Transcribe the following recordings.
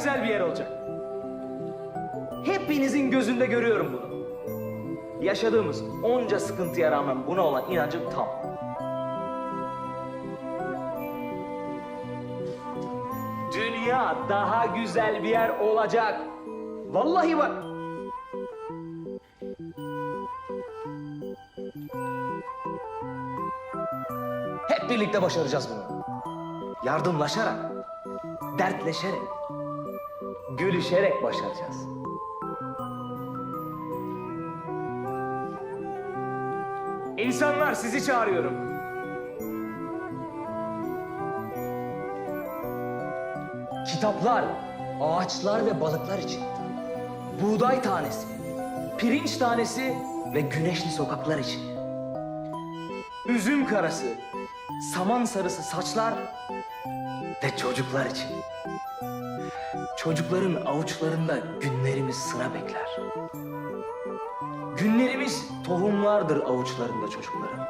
güzel bir yer olacak. Hepinizin gözünde görüyorum bunu. Yaşadığımız onca sıkıntıya rağmen buna olan inancım tam. Dünya daha güzel bir yer olacak. Vallahi bak. Hep birlikte başaracağız bunu. Yardımlaşarak, dertleşerek, gülüşerek başaracağız. İnsanlar sizi çağırıyorum. Kitaplar, ağaçlar ve balıklar için. Buğday tanesi, pirinç tanesi ve güneşli sokaklar için. Üzüm karası, saman sarısı saçlar ve çocuklar için. Çocukların avuçlarında günlerimiz sıra bekler. Günlerimiz tohumlardır avuçlarında çocukların.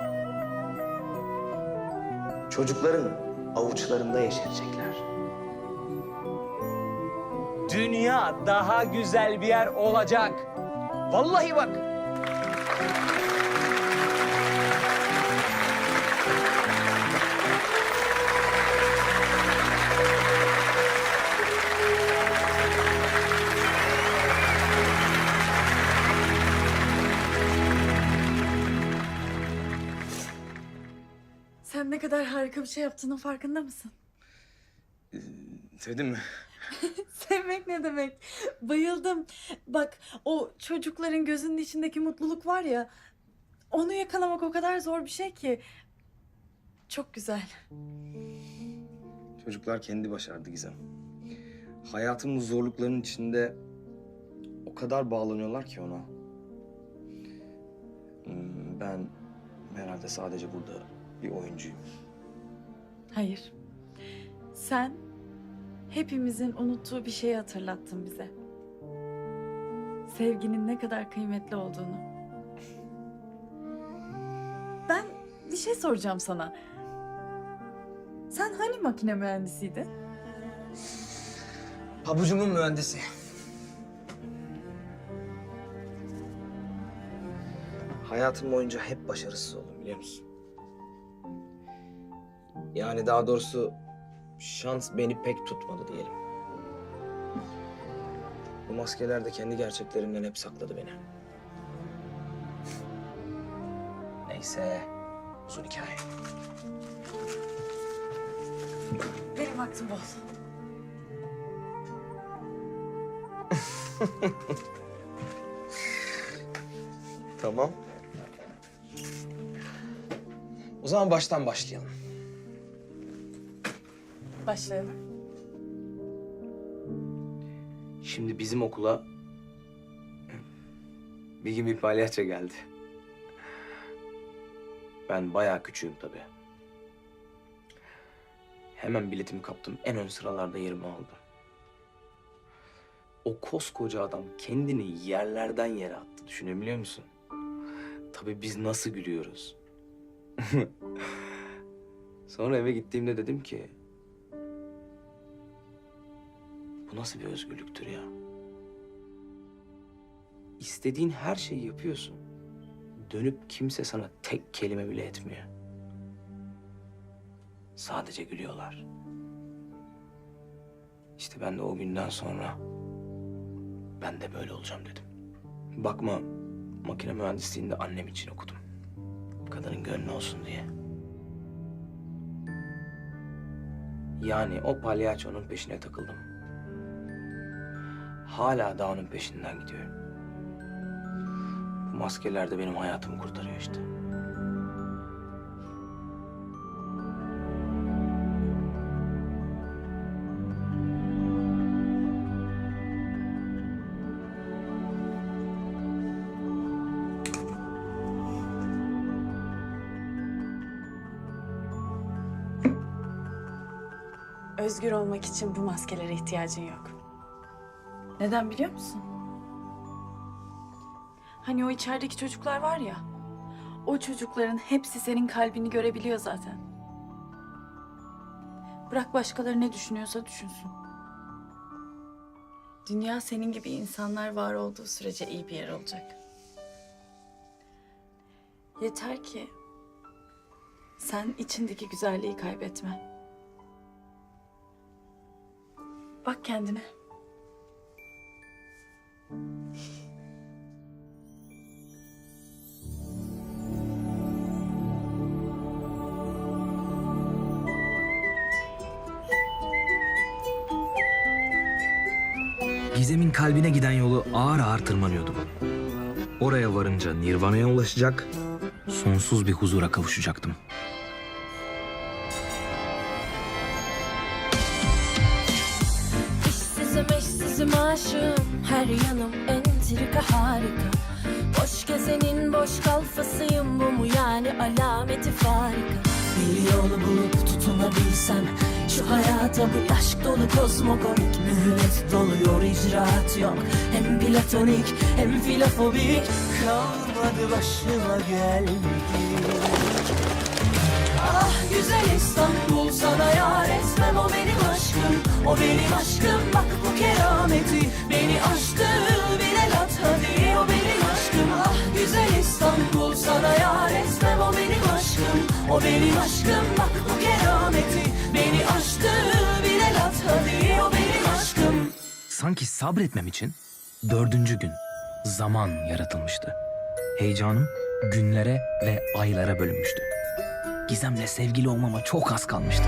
Çocukların avuçlarında yeşerecekler. Dünya daha güzel bir yer olacak. Vallahi bak. Kadar harika bir şey yaptığının farkında mısın? Sevdin mi? Sevmek ne demek? Bayıldım. Bak o çocukların gözünün içindeki mutluluk var ya... ...onu yakalamak o kadar zor bir şey ki. Çok güzel. Çocuklar kendi başardı Gizem. Hayatın bu zorluklarının içinde o kadar bağlanıyorlar ki ona. Hmm, Ben herhalde sadece burada bir oyuncuyum. Hayır. Sen hepimizin unuttuğu bir şeyi hatırlattın bize. Sevginin ne kadar kıymetli olduğunu. Ben bir şey soracağım sana. Sen hani makine mühendisiydin? Pabucumun mühendisi. Hayatım boyunca hep başarısız oldum biliyor musun? Yani daha doğrusu şans beni pek tutmadı diyelim. Bu maskeler de kendi gerçeklerimden hep sakladı beni. Neyse, uzun hikaye. Benim vaktim bol. Tamam. O zaman baştan başlayalım. Başlayalım. Şimdi bizim okula bir gün bir palyaço geldi. Ben bayağı küçüğüm tabii. Hemen biletimi kaptım. En ön sıralarda yerimi aldım. O koskoca adam kendini yerlerden yere attı. Düşünebiliyor musun? Tabii biz nasıl gülüyoruz. Sonra eve gittiğimde dedim ki... Bu nasıl bir özgürlüktür ya? İstediğin her şeyi yapıyorsun. Dönüp kimse sana tek kelime bile etmiyor. Sadece gülüyorlar. İşte ben de o günden sonra ben de böyle olacağım dedim. Bakma makine mühendisliğinde annem için okudum. Kadının gönlü olsun diye. Yani o palyaçonun peşine takıldım. Hala da onun peşinden gidiyorum. Bu maskeler de benim hayatımı kurtarıyor işte. Özgür olmak için bu maskelere ihtiyacın yok. Neden biliyor musun? Hani o içerideki çocuklar var ya, o çocukların hepsi senin kalbini görebiliyor zaten. Bırak başkaları ne düşünüyorsa düşünsün. Dünya senin gibi insanlar var olduğu sürece iyi bir yer olacak. Yeter ki sen içindeki güzelliği kaybetme. Bak kendine. Gizem'in kalbine giden yolu ağır ağır tırmanıyordum. Oraya varınca Nirvana'ya ulaşacak, sonsuz bir huzura kavuşacaktım. İşsizim aşığım Her yanım entrika harika Boş gezenin boş kalfasıyım Bu mu yani alameti farika Bir yolu bulup tutunabilsem Şu hayata bu aşk dolu kozmogonik Mühlet doluyor icraat yok. Hem platonik hem filofobik. Kalmadı başıma gelmedi. Ah güzel İstanbul sana yar etmem o benim aşkım O benim aşkım. Bak benim aşkım bak bu kerameti Beni aştı bile lat hadi o benim aşkım Sanki sabretmem için dördüncü gün zaman yaratılmıştı. Heyecanım günlere ve aylara bölünmüştü. Gizem'le sevgili olmama çok az kalmıştı.